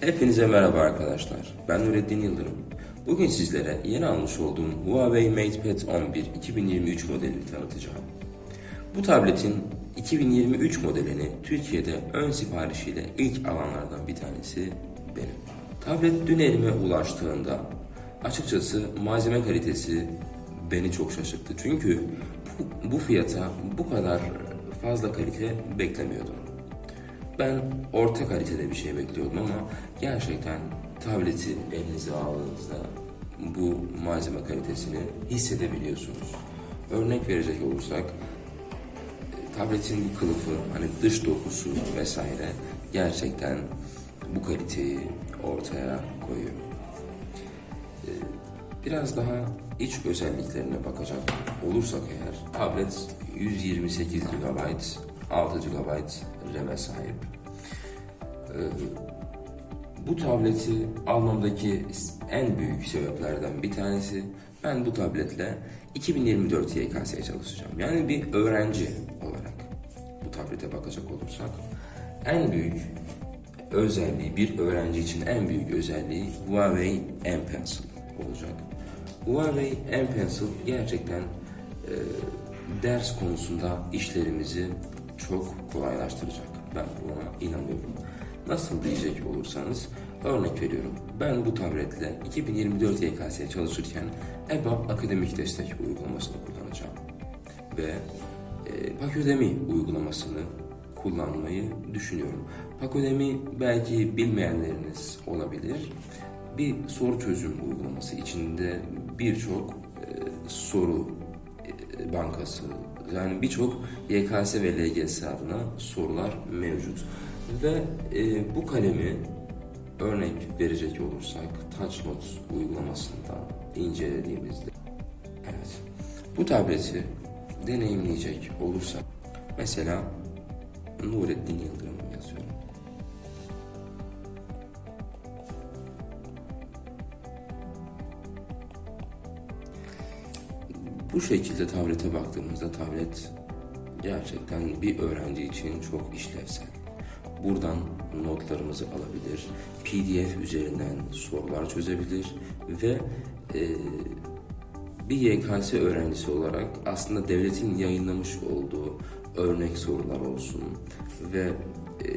Hepinize merhaba arkadaşlar. Ben Nurettin Yıldırım. Bugün sizlere yeni almış olduğum Huawei MatePad 11 2023 modelini tanıtacağım. Bu tabletin 2023 modelini Türkiye'de ön siparişiyle ilk alanlardan bir tanesi benim. Tablet dün elime ulaştığında açıkçası malzeme kalitesi beni çok şaşırttı. Çünkü bu, bu fiyata bu kadar fazla kalite beklemiyordum. Ben orta kalitede bir şey bekliyordum ama gerçekten tableti elinize aldığınızda bu malzeme kalitesini hissedebiliyorsunuz. Örnek verecek olursak tabletin kılıfı, hani dış dokusu vesaire gerçekten bu kaliteyi ortaya koyuyor. E, Biraz daha iç özelliklerine bakacak olursak eğer tablet 128 GB, 6 GB RAM'e sahip. Ee, bu tableti almamdaki en büyük sebeplerden bir tanesi ben bu tabletle 2024 YKS'ye çalışacağım. Yani bir öğrenci olarak bu tablete bakacak olursak en büyük özelliği bir öğrenci için en büyük özelliği Huawei M Pencil olacak. Huawei M Pencil gerçekten e, ders konusunda işlerimizi çok kolaylaştıracak. Ben buna inanıyorum. Nasıl diyecek olursanız örnek veriyorum. Ben bu tabletle 2024 YKS'ye çalışırken EBA akademik destek uygulamasını kullanacağım. Ve e, Pakodemi uygulamasını kullanmayı düşünüyorum. Pakodemi belki bilmeyenleriniz olabilir. Bir soru çözüm uygulaması içinde birçok e, soru bankası yani birçok YKS ve LGS adına sorular mevcut. Ve e, bu kalemi örnek verecek olursak Touch Notes uygulamasında incelediğimizde evet bu tableti deneyimleyecek olursak mesela Nurettin Yıldırım yazıyorum. Bu şekilde tablete baktığımızda tablet gerçekten bir öğrenci için çok işlevsel. Buradan notlarımızı alabilir, PDF üzerinden sorular çözebilir ve e, bir YKS öğrencisi olarak aslında devletin yayınlamış olduğu örnek sorular olsun ve e,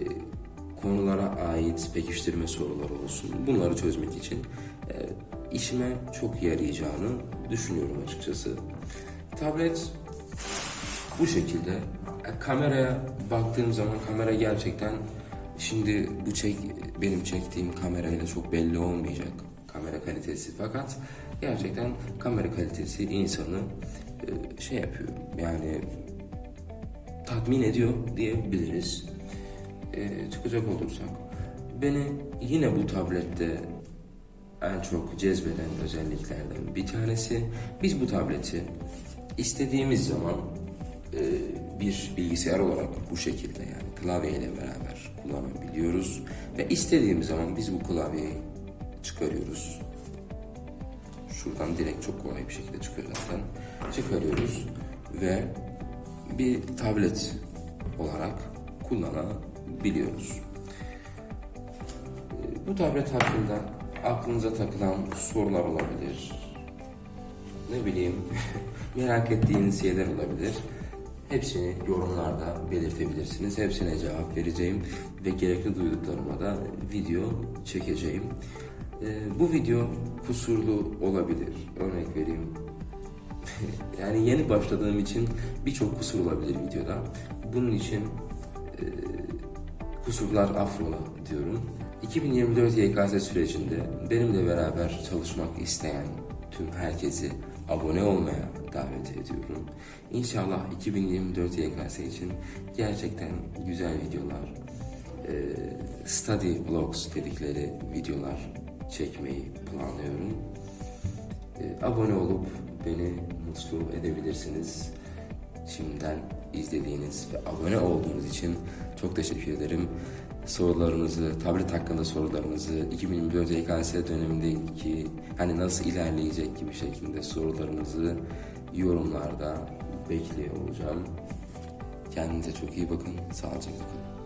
konulara ait pekiştirme soruları olsun. Bunları çözmek için e, işime çok yarayacağını düşünüyorum açıkçası. Tablet bu şekilde. E, Kameraya baktığım zaman kamera gerçekten şimdi bu çek benim çektiğim kamerayla çok belli olmayacak kamera kalitesi fakat gerçekten kamera kalitesi insanı e, şey yapıyor yani tatmin ediyor diyebiliriz. E, çıkacak olursak beni yine bu tablette en çok cezbeden özelliklerden bir tanesi biz bu tableti istediğimiz zaman e, bir bilgisayar olarak bu şekilde yani klavyeyle beraber kullanabiliyoruz ve istediğimiz zaman biz bu klavyeyi çıkarıyoruz. Şuradan direkt çok kolay bir şekilde çıkıyor zaten. Çıkarıyoruz ve bir tablet olarak kullanabiliyoruz. E, Bu tablet hakkında aklınıza takılan sorular olabilir. Ne bileyim merak ettiğiniz şeyler olabilir. Hepsini yorumlarda belirtebilirsiniz. Hepsine cevap vereceğim ve gerekli duyduklarıma da video çekeceğim. Ee, bu video kusurlu olabilir. Örnek vereyim. yani yeni başladığım için birçok kusur olabilir videoda. Bunun için e, kusurlar affola diyorum. 2024 YKS sürecinde benimle beraber çalışmak isteyen tüm herkesi abone olmaya davet ediyorum. İnşallah 2024 YKS için gerçekten güzel videolar, study vlogs dedikleri videolar çekmeyi planlıyorum. Abone olup beni mutlu edebilirsiniz. Şimdiden izlediğiniz ve abone olduğunuz için çok teşekkür ederim. Sorularınızı, tablet hakkında sorularınızı, 2024 YKS dönemindeki hani nasıl ilerleyecek gibi şekilde sorularınızı yorumlarda bekliyor olacağım. Kendinize çok iyi bakın, sağlıcakla kalın.